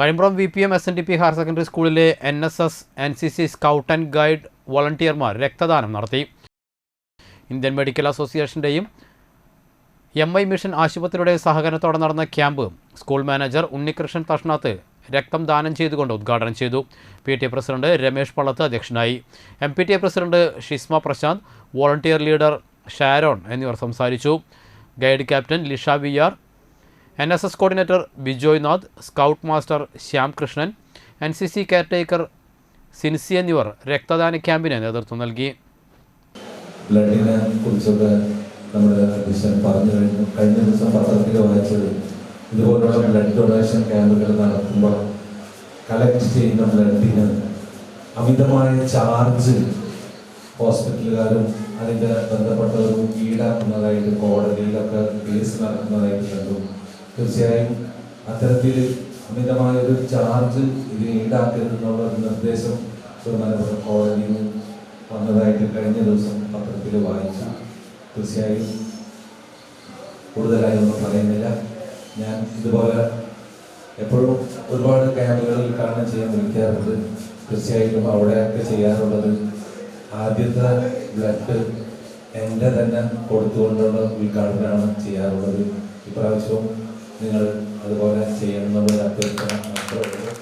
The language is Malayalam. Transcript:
Kazhimbram V P M S N D P higher secondary സ്കൂളിലെ N S S N C C scout and guide വോളണ്ടിയർമാർ രക്തദാനം നടത്തി. ഇന്ത്യൻ മെഡിക്കൽ അസോസിയേഷന്റെയും എം ഐ മിഷൻ ആശുപത്രിയുടെ സഹകരണത്തോടെ നടന്ന camp school manager Unnikrishnan Thashnath രക്തം ദാനം ചെയ്തുകൊണ്ട് ഉദ്ഘാടനം ചെയ്തു. P T president Ramesh Pallath അധ്യക്ഷനായി. M P T A president Shisma Prashanth volunteer leader Sharon എന്നിവർ സംസാരിച്ചു. Guide captain Lisha V R N S S coordinator Bijoy Nath scout master Shyamkrishnan N C C caretaker Sincy എന്നിവർ രക്തദാന ക്യാമ്പിന് നേതൃത്വം നൽകി. നമ്മുടെ പറഞ്ഞു കളക്ട് ചെയ്യുന്ന ബ്ലഡിന് അമിതമായ ചാർജ് ഹോസ്പിറ്റലുകാരും അതിന്റെ ബന്ധപ്പെട്ടവരും ഈടാക്കുന്നതായിട്ട് കോടതിയിലൊക്കെ കേസ് നടക്കുന്നതായിട്ട് കണ്ടു. തീർച്ചയായും അത്തരത്തിൽ അമിതമായ ഒരു ചാർജ് ഇതിന് ഈടാക്കരുതെന്നുള്ള ഒരു നിർദ്ദേശം ബഹുമാനപ്പെട്ട നിന്ന് വന്നതായിട്ട് കഴിഞ്ഞ ദിവസം പത്രത്തിൽ വായിച്ചു. തീർച്ചയായും കൂടുതലായി ഒന്നും പറയുന്നില്ല. ഞാൻ ഇതുപോലെ എപ്പോഴും ഒരുപാട് ക്യാമ്പുകളിൽ കാണാൻ ചെയ്യാൻ വിളിക്കാറുണ്ട്. തീർച്ചയായിട്ടും അവിടെയൊക്കെ ചെയ്യാറുള്ളത് ആദ്യത്തെ ബ്ലഡ് എന്റെ തന്നെ കൊടുത്തുകൊണ്ടുള്ള ഉദ്ഘാടനമാണ് ചെയ്യാറുള്ളത്. ഇപ്രാവശ്യവും നിങ്ങൾ അതുപോലെ ചെയ്യണമെന്നുള്ളൊരു അഭ്യർത്ഥന മാത്രമേ ഉള്ളൂ.